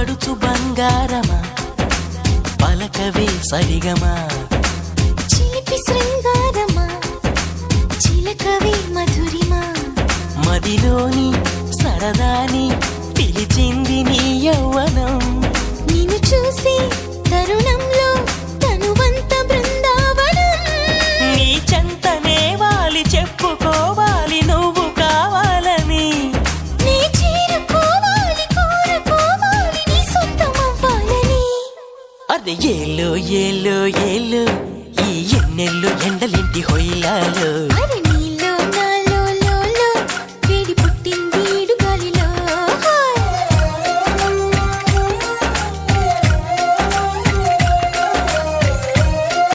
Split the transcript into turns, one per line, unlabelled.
పడుచు బంగారమా? పలకవే సరిగమా?
చీపి శృంగారమా? చిలకవే మధురిమా?
మదిలోని సరదాని పిలిచింది నీ యౌవనం.
నిన్ను చూసి తరుణంలో తనువంత బృందావనం.
నీ
చంద
అరే ఏలో ఏలో ఏలో ఈ ఎన్నెల్లు ఎండలింటి హొయ్యాలో?